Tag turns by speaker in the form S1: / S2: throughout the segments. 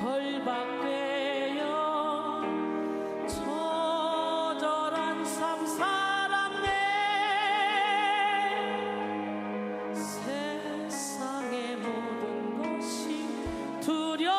S1: 결박되어 처절한 삶 살았네. 세상의 모든 것이 두려워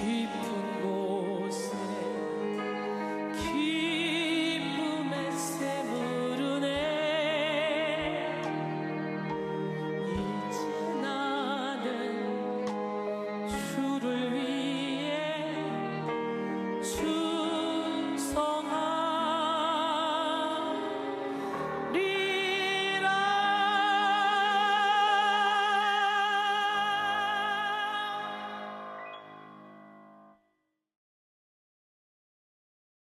S1: keep